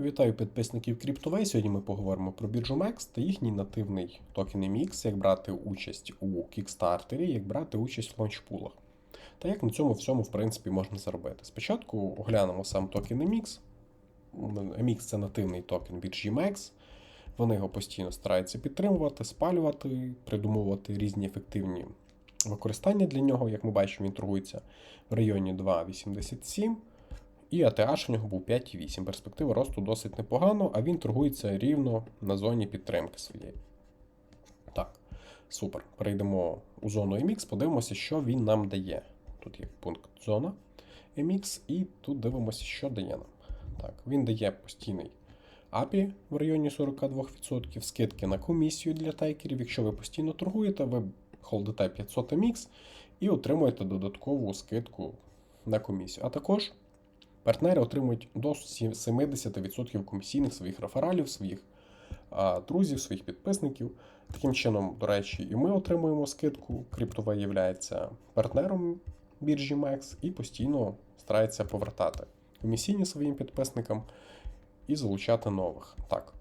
Вітаю підписників CryptoWay. Сьогодні ми поговоримо про біржу MEX та їхній нативний токен MX, як брати участь у кікстартері, як брати участь в лаунчпулах. Та як на цьому всьому, в принципі, можна заробити. Спочатку оглянемо сам токен MX. MX це нативний токен біржі MEX. Вони його постійно стараються підтримувати, спалювати, придумувати різні ефективні використання для нього. Як ми бачимо, він торгується в районі 2,87. І ATH у нього був 5,8. Перспектива росту досить непогано, а він торгується рівно на зоні підтримки своєї. Так, супер. Перейдемо у зону MX, подивимося, що він нам дає. Тут є пункт зона MX, і тут дивимося, що дає нам. Так, Він дає постійний API в районі 42%, скидки на комісію для тайкерів. Якщо ви постійно торгуєте, ви холдите 500 MX і отримуєте додаткову скидку на комісію. А також партнери отримують до 70% комісійних своїх рефералів, своїх а, друзів, своїх підписників. Таким чином, до речі, і ми отримуємо скидку. Криптова є партнером біржі MEX і постійно старається повертати комісійні своїм підписникам і залучати нових. Так,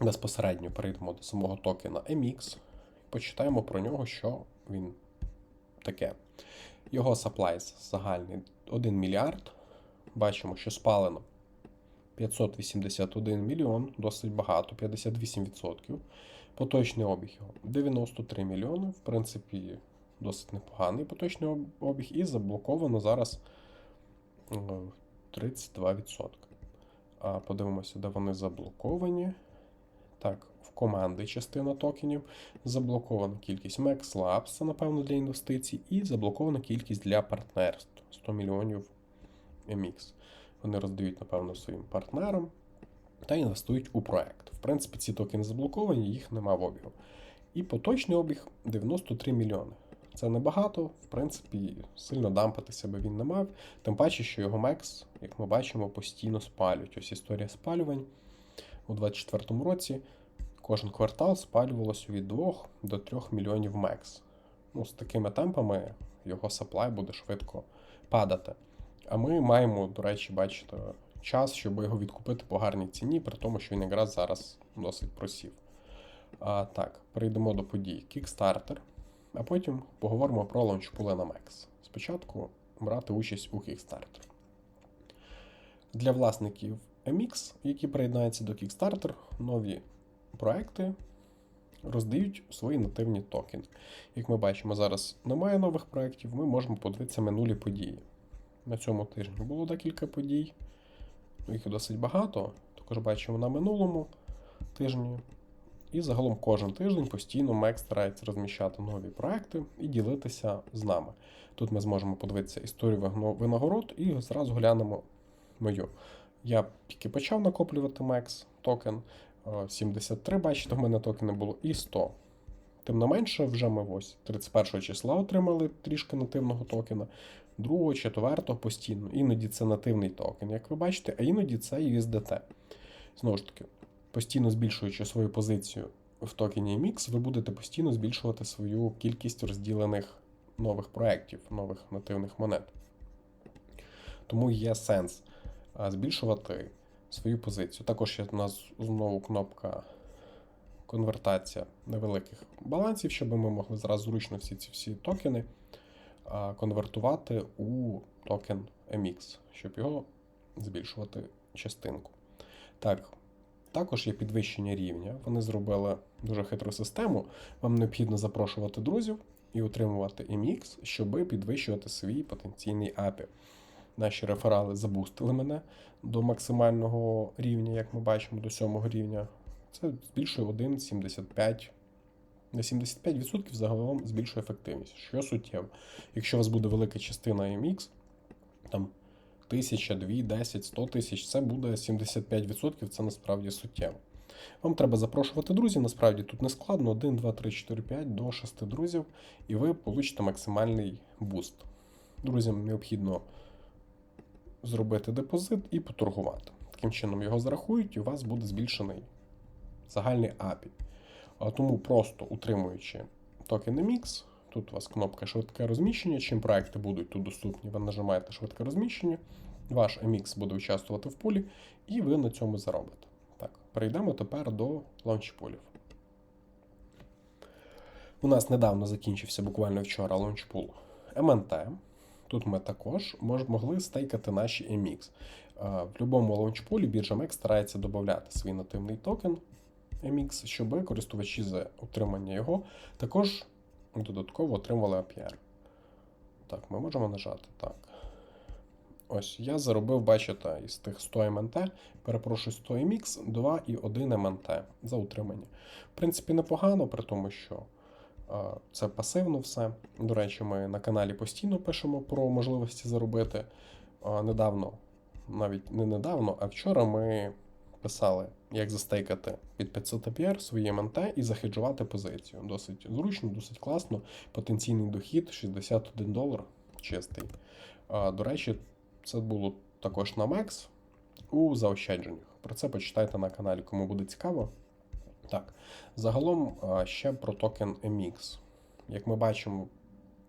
безпосередньо перейдемо до самого токена MX почитаємо про нього, що він таке. Його supplies загальний 1 мільярд. Бачимо, що спалено 581 мільйон, досить багато, 58%. Поточний обіг його 93 мільйони, в принципі, досить непоганий поточний обіг, і заблоковано зараз 32%. А Подивимося, де вони заблоковані. Так, в команди частина токенів. Заблокована кількість Max Labs, це, напевно, для інвестицій, і заблокована кількість для партнерств 100 мільйонів MX. Вони роздають, напевно, своїм партнерам та інвестують у проект. В принципі, ці токени заблоковані, їх нема в обігу. І поточний обіг 93 мільйони. Це небагато, в принципі, сильно дампати себе він не мав. Тим паче, що його Мекс, як ми бачимо, постійно спалюють. Ось історія спалювань у 2024 році. Кожен квартал спалювалося від 2 до 3 мільйонів Мекс. Ну, з такими темпами його саплай буде швидко падати. А ми маємо, до речі, бачите, час, щоб його відкупити по гарній ціні, при тому, що він якраз зараз досить просів. А, Так, перейдемо до подій Kickstarter, а потім поговоримо про лаунчпули на Max. Спочатку брати участь у Kickstarter. Для власників MX, які приєднаються до Kickstarter, нові проекти роздають свої нативні токени. Як ми бачимо, зараз немає нових проєктів, ми можемо подивитися минулі події. На цьому тижні було декілька подій, їх досить багато. Також бачимо на минулому тижні. І загалом кожен тиждень постійно Мек старається розміщати нові проекти і ділитися з нами. Тут ми зможемо подивитися історію винагород і зразу глянемо мою. Я тільки почав накоплювати MEX токен. 73, бачите, в мене токени було, і 100. Тим не менше, вже ми ось 31 числа отримали трішки нативного токена, 2, 4 постійно. Іноді це нативний токен, як ви бачите, а іноді це USDT. Знову ж таки, постійно збільшуючи свою позицію в токені MX, ви будете постійно збільшувати свою кількість розділених нових проєктів, нових нативних монет. Тому є сенс збільшувати свою позицію. Також є у нас знову кнопка конвертація невеликих балансів, щоб ми могли зразу зручно всі ці всі токени конвертувати у токен MX, щоб його збільшувати частинку. Так, також є підвищення рівня. Вони зробили дуже хитру систему. Вам необхідно запрошувати друзів і отримувати MX, щоб підвищувати свій потенційний API. Наші реферали забустили мене до максимального рівня, як ми бачимо, до 7 рівня. Це збільшує 1,75. На 75% загалом збільшує ефективність, що суттєво. Якщо у вас буде велика частина MX, там 1000, 2, 10, 100 тисяч, це буде 75%, це насправді суттєво. Вам треба запрошувати друзів, насправді тут не складно: 1, 2, 3, 4, 5 до 6 друзів, і ви получите максимальний буст. Друзям необхідно зробити депозит і поторгувати. Таким чином його зарахують, і у вас буде збільшений загальний API. Тому просто утримуючи токени MIX, тут у вас кнопка швидке розміщення. Чим проекти будуть тут доступні, ви нажимаєте швидке розміщення, Ваш MX буде участвувати в пулі, і ви на цьому заробите. Так, перейдемо тепер до лаунчпулів. У нас недавно закінчився буквально вчора лаунчпул МНТ. Тут ми також могли стейкати наші MX. Е, В будь-якому лаунчпулі біржа MEX старається додати свій нативний токен MX, щоб користувачі за отримання його також додатково отримували APR. Так, ми можемо нажати. Так. Ось я заробив, бачите, із тих 100 МНТ, перепрошую 100 MX, 2 і 1 МНТ за утримання. В принципі, непогано, при тому, що це пасивно все. До речі, ми на каналі постійно пишемо про можливості заробити. Недавно, навіть не недавно, а вчора ми писали, як застейкати під 500 APR свої МНТ і захеджувати позицію. Досить зручно, досить класно. Потенційний дохід 61 долар чистий. А, До речі, це було також на Max у заощадженнях. Про це почитайте на каналі, кому буде цікаво. Так, загалом ще про токен MX. Як ми бачимо,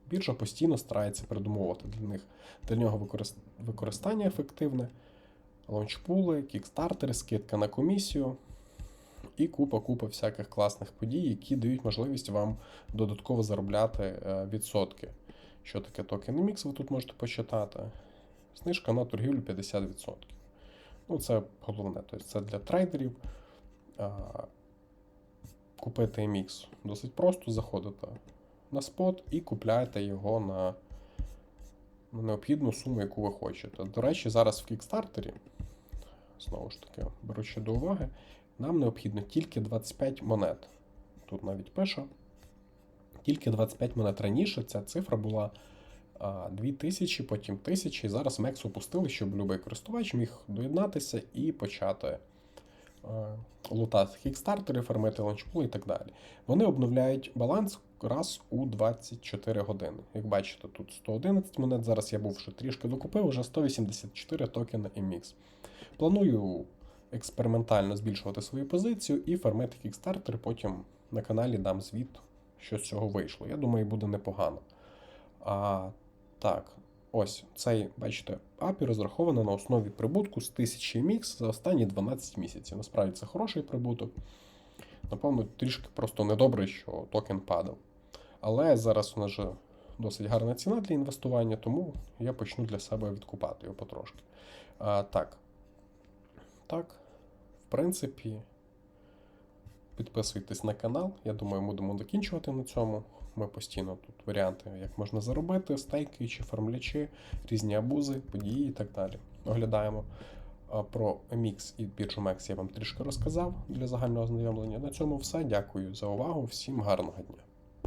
біржа постійно старається придумувати для них для нього використ- використання ефективне, лаунчпули, кікстартери, скидка на комісію і купа-купа всяких класних подій, які дають можливість вам додатково заробляти е, відсотки. Що таке токен MX, ви тут можете почитати. Знижка на торгівлю 50%. Ну, це головне. Тобто це для трейдерів. Купити MX досить просто. Заходите на спот і купляєте його на, на необхідну суму, яку ви хочете. До речі, зараз в кікстартері, знову ж таки, беручи до уваги, нам необхідно тільки 25 монет. Тут навіть пише. Тільки 25 монет раніше ця цифра була а, 2000, потім 1000, і зараз Мекс опустили, щоб будь-який користувач міг доєднатися і почати лутати хікстартери, фармити ланчпул і так далі. Вони обновляють баланс раз у 24 години. Як бачите, тут 111 монет. Зараз я був вже трішки докупив, вже 184 токени MX. Планую експериментально збільшувати свою позицію і фармити кікстартер. Потім на каналі дам звіт, що з цього вийшло. Я думаю, буде непогано. А, так, ось цей, бачите, API розраховано на основі прибутку з 1000 MX за останні 12 місяців. Насправді це хороший прибуток. Напевно, трішки просто недобре, що токен падав. Але зараз у нас же досить гарна ціна для інвестування, тому я почну для себе відкупати його потрошки. А, так. Так, в принципі, підписуйтесь на канал. Я думаю, будемо закінчувати на цьому. Ми постійно тут варіанти, як можна заробити, стейки чи фармлячі, різні абузи, події і так далі. Оглядаємо. Про MX і біржу Max я вам трішки розказав для загального ознайомлення. На цьому все. Дякую за увагу. Всім гарного дня.